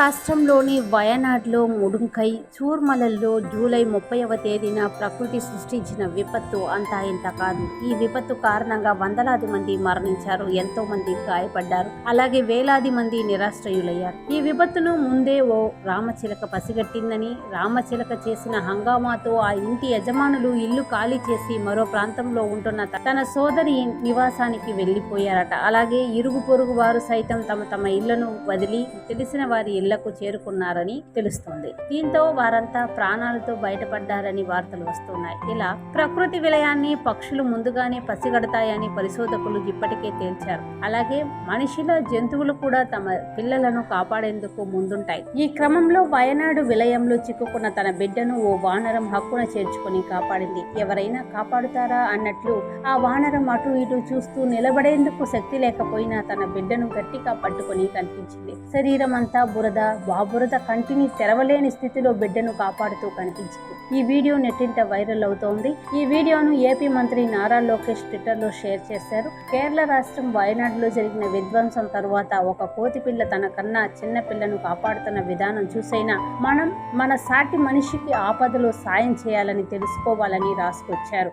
రాష్ట్రంలోని వయనాడ్లో ముడుంకై చూర్మలలో జూలై ముప్పైవ తేదీన ప్రకృతి సృష్టించిన విపత్తు అంతా ఇంత కాదు. ఈ విపత్తు కారణంగా వందలాది మంది మరణించారు ఎంతో మంది గాయపడ్డారు అలాగే వేలాది మంది నిరాశ్రయులయ్యారు. ఈ విపత్తును ముందే ఓ రామచిలక పసిగట్టిందని రామచిలక చేసిన హంగామాతో ఆ ఇంటి యజమానులు ఇల్లు ఖాళీ చేసి మరో ప్రాంతంలో ఉంటున్న తన సోదరి నివాసానికి వెళ్ళిపోయారట అలాగే ఇరుగు పొరుగు వారు సైతం తమ తమ ఇళ్ళను వదిలి తెలిసిన వారి ఇళ్ళకు చేరుకున్నారని తెలుస్తోంది. దీంతో వారంతా ప్రాణాలతో బయటపడ్డారని వార్తలు వస్తున్నాయి. ఇలా ప్రకృతి విలయాన్ని పక్షులు ముందుగానే పసిగడతాయని పరిశోధకులు ఇప్పటికే తేల్చారు. అలాగే మనిషిల జంతువులు కూడా తమ పిల్లలను కాపాడేందుకు ముందుంటాయి. ఈ క్రమంలో వయనాడు విలయంలో చిక్కుకున్న తన బిడ్డను ఓ వానరం హక్కున చేర్చుకుని కాపాడింది. ఎవరైనా కాపాడుతారా అన్నట్లు ఆ వానరం అటు ఇటు చూస్తూ నిలబడేందుకు శక్తి లేకపోయినా తన బిడ్డను గట్టిగా పట్టుకొని కనిపించింది. శరీరం అంతా బురద బాబురద కంటిని తెరవలేని స్థితిలో బిడ్డను కాపాడుతూ కనిపించింది. ఈ వీడియో నెట్టింట వైరల్ అవుతోంది. ఈ వీడియోను ఏపీ మంత్రి నారా లోకేష్ ట్విట్టర్లో షేర్ చేశారు. కేరళ రాష్ట్రం వయనాడులో జరిగిన విధ్వంసం తరువాత ఒక కోతి పిల్ల తన కన్నా చిన్న పిల్లను కాపాడుతున్న విధానం చూసైనా మనం మన సాటి మనిషికి ఆపదలో సాయం చేయాలని తెలుసుకోవాలని రాసుకొచ్చారు.